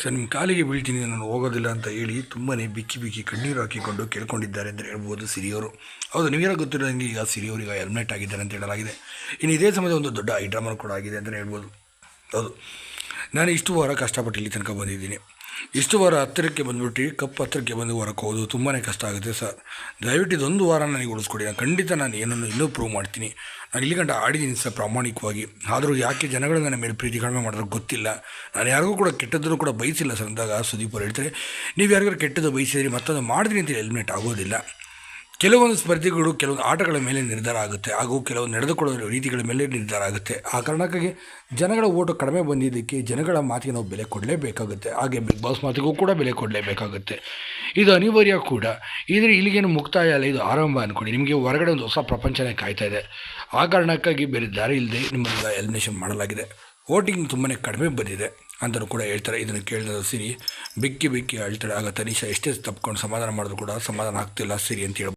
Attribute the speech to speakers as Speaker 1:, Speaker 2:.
Speaker 1: Sir ನಿಮ್ಮ ಕಾಲಿಗೆ ಬೀಳ್ತೀನಿ, ನಾನು ಹೋಗೋದಿಲ್ಲ ಅಂತ ಹೇಳಿ ತುಂಬಾ ಬಿಕ್ಕಿ ಬಿಕ್ಕಿ ಕಣ್ಣೀರು ಹಾಕಿಕೊಂಡು ಕೇಳ್ಕೊಂಡಿದ್ದಾರೆ ಅಂತ ಹೇಳ್ಬೋದು ಸಿರಿಯವರು ಹೌದು ನೀವೇನೋ ಗೊತ್ತಿರೋದಂಗೆ ಈಗ ಸಿರಿಯವರಿಗೆ ಹೆಲ್ಮೆಟ್ ಆಗಿದ್ದಾರೆ ಅಂತ ಹೇಳಲಾಗಿದೆ. ಇನ್ನು ಇದೇ ಸಮಯದ ಒಂದು ದೊಡ್ಡ ಐಡ್ರಾಮಾ ಕೂಡ ಆಗಿದೆ ಅಂತಲೇ ಹೇಳ್ಬೋದು. ಹೌದು. ನಾನು ಇಷ್ಟು ವಾರ ಕಷ್ಟಪಟ್ಟು ಇಲ್ಲಿ ತನಕ ಬಂದಿದ್ದೀನಿ. ಇಷ್ಟು ವಾರ ಹತ್ತಿರಕ್ಕೆ ಬಂದುಬಿಟ್ಟು ಕಪ್ಪು ಹತ್ತಿರಕ್ಕೆ ಬಂದು ಹೊರಕ್ಕೆ ಹೋದು ತುಂಬಾ ಕಷ್ಟ ಆಗುತ್ತೆ ಸರ್. ದಯವಿಟ್ಟು ಇದೊಂದು ವಾರ ನನಗೆ ಉಳಿಸ್ಕೊಡಿ. ನಾನು ಖಂಡಿತ ನಾನು ಏನನ್ನು ಇನ್ನೂ ಪ್ರೂವ್ ಮಾಡ್ತೀನಿ. ನಾನು ಇಲ್ಲಿ ಗಂಟ ಆಡಿದ್ದೀನಿ ಸರ್ ಪ್ರಾಮಾಣಿಕವಾಗಿ. ಆದರೂ ಯಾಕೆ ಜನಗಳು ನನ್ನ ಮೇಲೆ ಪ್ರೀತಿ ಕಡಿಮೆ ಗೊತ್ತಿಲ್ಲ. ನಾನು ಯಾರಿಗೂ ಕೂಡ ಕೆಟ್ಟದ್ದರೂ ಕೂಡ ಬಯಸಿಲ್ಲ ಸರ್. ಅಂದಾಗ ಸುದೀಪ್ ಅವ್ರು ಹೇಳ್ತಾರೆ, ನೀವು ಯಾರಿಗಾರು ಕೆಟ್ಟದ್ದು ಬಯಸಿದ್ರಿ ಮತ್ತೊಂದು ಮಾಡಿದ್ರಿ ಅಂತ ಹೆಲ್ಮೆಟ್ ಆಗೋದಿಲ್ಲ. ಕೆಲವೊಂದು ಸ್ಪರ್ಧಿಗಳು ಕೆಲವೊಂದು ಆಟಗಳ ಮೇಲೆ ನಿರ್ಧಾರ ಆಗುತ್ತೆ. ಹಾಗೂ ಕೆಲವು ನಡೆದುಕೊಳ್ಳುವ ರೀತಿಗಳ ಮೇಲೆ ನಿರ್ಧಾರ ಆಗುತ್ತೆ. ಆ ಕಾರಣಕ್ಕಾಗಿ ಜನಗಳ ಓಟು ಕಡಿಮೆ ಬಂದಿದ್ದಕ್ಕೆ ಜನಗಳ ಮಾತಿಗೆ ನಾವು ಬೆಲೆ ಕೊಡಲೇಬೇಕಾಗುತ್ತೆ. ಹಾಗೆ ಬಿಗ್ ಬಾಸ್ ಮಾತಿಗೂ ಕೂಡ ಬೆಲೆ ಕೊಡಲೇಬೇಕಾಗುತ್ತೆ. ಇದು ಅನಿವಾರ್ಯ ಕೂಡ. ಇದ್ರೆ ಇಲ್ಲಿಗೇನು ಮುಕ್ತಾಯ ಅಲ್ಲ, ಇದು ಆರಂಭ ಅಂದ್ಕೊಳ್ಳಿ ನಿಮಗೆ ಹೊರಗಡೆ ಒಂದು ಹೊಸ ಪ್ರಪಂಚನೇ ಕಾಯ್ತಾ ಇದೆ. ಆ ಕಾರಣಕ್ಕಾಗಿ ಬೇರೆ ದಾರಿ ಇಲ್ಲದೆ ನಿಮ್ಮನ್ನ ಎಲಿಮಿನೇಷನ್ ಮಾಡಲಾಗಿದೆ. ವೋಟಿಂಗ್ ತುಂಬಾ ಕಡಿಮೆ ಬಂದಿದೆ ಅಂತಲೂ ಕೂಡ ಹೇಳ್ತಾರೆ. ಇದನ್ನು ಕೇಳಿದ ಸಿರಿ, ಬಿಕ್ಕಿ ಬಿಕ್ಕಿ ಹೇಳ್ತಾಳೆ ಆಗ ತನಿಷಾ ಎಷ್ಟೇ ತಪ್ಕೊಂಡು ಸಮಾಧಾನ ಮಾಡಿದ್ರು ಕೂಡ ಸಮಾಧಾನ ಆಗ್ತಿಲ್ಲ ಸಿರಿ ಅಂತ ಹೇಳ್ಬೋದು.